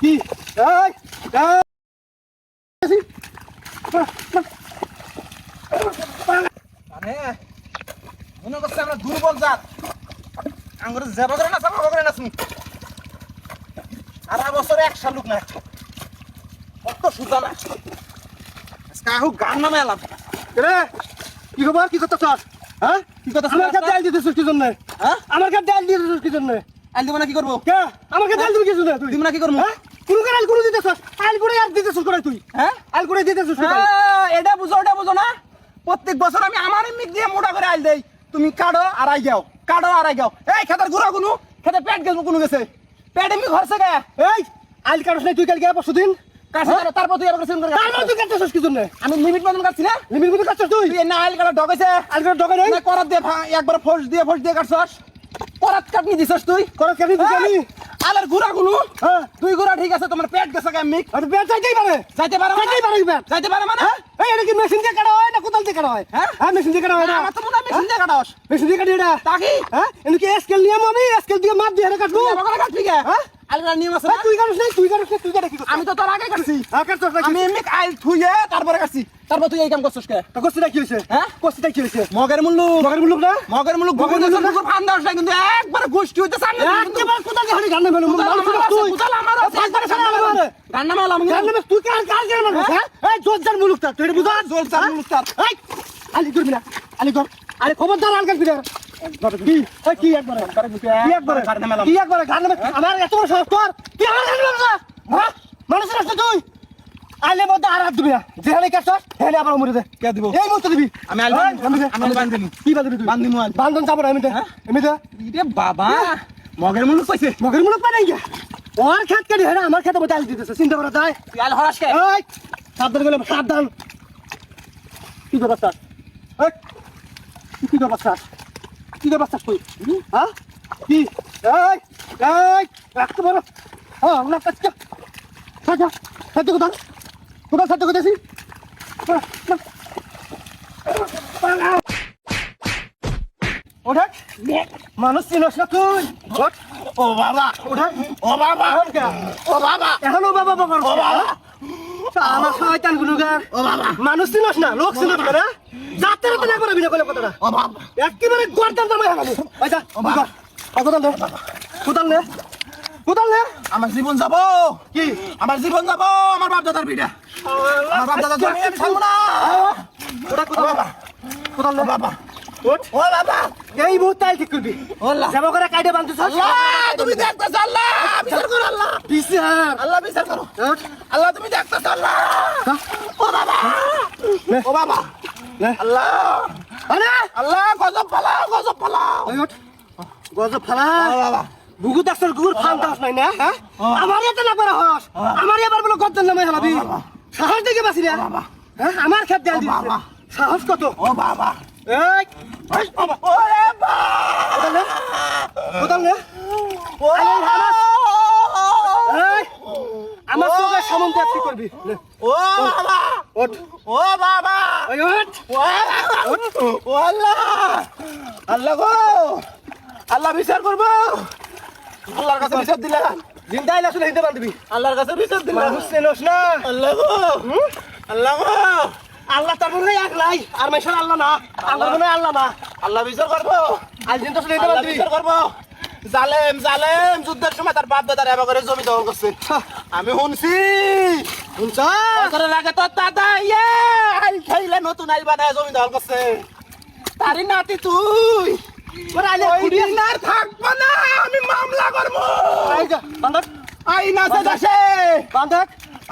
কি এই এই। মানে মনে করছে আমরা দুর্বল জাত। আঙ্গুর জেবা করে না সাবা করে না শুনি আর বছরে একশো লোক না কত সুতা না কাহু গান নামে এলাম। রে? কি খবর? কি করতেছ? হ্যাঁ? কি কথা আমার কাছে ডাল দিতেছিস কি জন্য? হ্যাঁ? আমার কাছে ডাল দিতেছিস কি জন্য? আইল দিব না কি করব? কে? আমার কাছে ডাল দিবি কি তুই? দিব না কি করব? হ্যাঁ? কোন কাল কোন দিতেছিস? আইল করে আর দিতেছিস করে তুই? হ্যাঁ? আইল করে দিতেছিস হ্যাঁ, এটা বুঝো এটা বুঝো না। প্রত্যেক বছর আমি আমার মিক দিয়ে মোটা করে আইল দেই। তুমি কাড়ো আর আই যাও কাড়ো আর আই যাও এই খেতার গুড়া গুনু খেতে পেট গেছে কোনো গেছে? পেট এমনি ঘরছে গে এই আইল কাটছ নাই তুই কাল গিয়ে পরশু দিন। কাছে তারপর তুই আবার সেম করে তার তুই কাটছিস কি জন্য আমি লিমিট মতন কাটছি না? লিমিট কাটছিস তুই? না কাটা ডগাইছে নাই দিয়ে একবার ফোর্স দিয়ে ফোর্স দিয়ে কাটছস। করাত কাটনি দিছস তুই? করে কেন দিবি আমি। আলার গুড়া গুনু হ্যাঁ। দুই গুড়া ঠিক আছে তোমার পেট গেছে গে মিক। আর বের চাইতেই পারে। যাইতে পারে মানে? চাইতেই পারে বের যাইতে পারে মানে? হ্যাঁ। এই এটা কি মেশিন দিয়ে কাটা হয় না কোদাল দিয়ে কাটা হয়? হ্যাঁ? হ্যাঁ মেশিন দিয়ে কাটা হয় না আমার তো মনে হয় মেশিন দিয়ে কাটাস মেশিন দিয়ে কাটি এটা। তাকি? হ্যাঁ এনে কি স্কেল নিয়ে আমি? স্কেল দিয়ে মাপ দিয়ে কাটবো? তুই আমার কাটবি গে? হ্যাঁ? আলগা নিয়ম আছে না? তুই কাটিস নাই তুই নাই তুই কাটা কি আমি তো তোর আগে কাটছি। হ্যাঁ কাটছিস নাকি আমি এমনি আইল থুইয়ে তারপরে কাটছি। তারপর তুই এই কাম করছিস কে? তো কষ্টটা কি হয়েছে? হ্যাঁ? কষ্টটা কি হয়েছে? মগের মুল্লু। মগের মুলুক না? মগের মুল্লু মগের মুল্লুক না? মুল্লু ফান দাও কিন্তু একবার গোষ্ঠী হইতে সামনে একেবারে কোদাল দিয়ে হাড়ি গান্না মেলো? আছে, কুদাল আমার একবারে সামনে আমার। গান্না মেলাম কিন্তু। গান্না তুই কার কার কেন মারবো হ্যাঁ? এই জোরদার মুলুক তা তুই বুঝা? জোরদার মুলুক তার। এই আলি করবি না আলি কর আরে খবরদার আলকাল ফিরে। কি? কি একবারে? কি একবারে? গান্না মেলাম। কি একবারে? গান্না আমার এত বড় সাহস তোর। কি আমার গান্না মেলাম না হ্যাঁ? মানুষ রাস্তা তুই। আইলে মধ্যে আর দিবি না। যেখানে কাটছ সেখানে আবার মরে দে কে দিব? এই মুহূর্তে দিবি। আমি বান্ধব- আমি দে। কি বান্ধবি তুই বান্ধিমু আইলে। বান্ধন যাব না এমনিতে হ্যাঁ? এমনিতে ইরে বাবা মগের মুল্লু কইছে মগের মুলুক পাই নাই গিয়া ওর খেত কাটি হ্যাঁ আমার খেতে আলি দিতেছে। চিন্তা করা যায়। তুই আইল হরাস কে? এই সাবধান গেলে সাবধান। কি ব্যবস্থা এই কি ব্যবস্থা কি ব্যবস্থা তুই? হ্যাঁ? কি? এই এই রাখতে পারো। হ্যাঁ না কাচ্চা সাজা সাজা কোথায় কোথায় কোথায় ওঠা। মানুষ চিনস না তুই। ও বাবা ওঠা। ও বাবা। ও বাবা। এখনও বাবা বাবা ও বাবা। আমার শয়তান ও বাবা। মানুষ চিনস না লোক চিনস না যাতে রাতে না করবি না কইলে কথাটা? ও বাবা। একেবারে গর্দান দামে হারাবো আচ্ছা কর কোদাল নে কোদাল নে। কোদাল নে। আমার জীবন যাব। কি? আমার জীবন যাব। আমার বাপ দাদার বিটা আমার বাপ জমি আমি না। ওটা কোদাল বাবা। কোদাল বাবা। ও বাবা। এই মুহূর্তে আই ঠিক করবি। ও আল্লাহ। যাব করে কাইডে বান্ধছ আল্লাহ তুমি দেখতেছ আল্লাহ বিচার করো আল্লাহ। বিচার আল্লাহ বিচার করো। আল্লাহ তুমি দেখতেছ আল্লাহ। হ্যাঁ? ও বাবা। ও বাবা। আল্লাহ। আরে! আল্লাহ গজব গজব গজব গুগু দাসের গুগুর ফান দাস নাই না হ্যাঁ? আমার এত না করে হস আমার এবার বলে গদ্দার নামে হলাবি। সাহস দেখে বাসি রে বাবা। হ্যাঁ আমার খেত দেন বাবা। সাহস কত? ও বাবা। এই ওই বাবা ওরে বাবা। কোদাল নে নে এই আমার কি করবি। ও বাবা। ওঠ। ও বাবা। ওই ওঠ। ও আল্লাহ। আল্লাহ গো। আল্লাহ বিচার করব। আল্লাহর কাছে বিচার দিলাম জিন্দা আইলা শুনে হিন্দে বান্ধবি। আল্লাহর কাছে বিচার দিলাম। মানুষ চেনস না। আল্লাহ গো। আল্লাহ গো। আল্লাহ তার মনে এক নাই আর মাইশার আল্লাহ না। আল্লাহ। মনে আল্লাহ না। আল্লাহ বিচার করব। আজ দিন তো শুনে হিন্দে বান্ধবি। বিচার করব। জালেম জালেম যুদ্ধের সময় তার বাপ দাদার এবার করে জমি দখল করছে। আমি শুনছি। শুনছ? লাগে তোর দাদা ইয়ে আইল খাইলে নতুন আইল বানায় জমি দখল করছে। তারি নাতি তুই। আর থাকব না আমি মামলা করব। বান্ধব।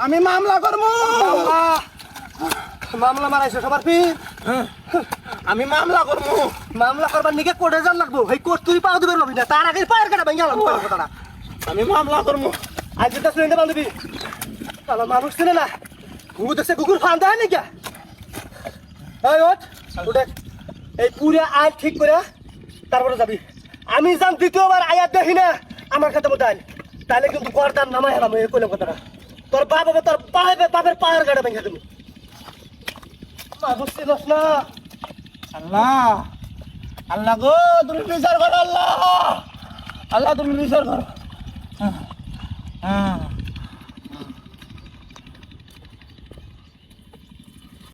আমি মামলা করব। মামলা। মারাইছে সবার পীর আমি মামলা করব। মামলা করবার নিকে কোর্টে যান লাগবো। এই কোর্ট তুই পাও দিবে লবি না। তার আগে পায়ের কাটা ভেঙে কথাটা আমি মামলা করব। আজ যেটা শুনে বান্ধবী। তাহলে মানুষ চেনে না। কুকুর দেখছে কুকুর ফান দেয় নাকি? এই উঠে। এই পুরে আয় ঠিক করে তারপরে যাবি। আমি যান দ্বিতীয়বার আয়াত দেখি না। আমার খাতে মতো আইন তাহলে কিন্তু গরদান নামাই হেলাম এই কইলাম কথাটা। তোর বাপ হবে তোর পায়ে বাপের পায়ের গাড়ি ভেঙে না। আল্লাহ আল্লাহ গো, তুমি বিচার করো, আল্লাহ। আল্লাহ, তুমি বিচার করো। হ্যাঁ।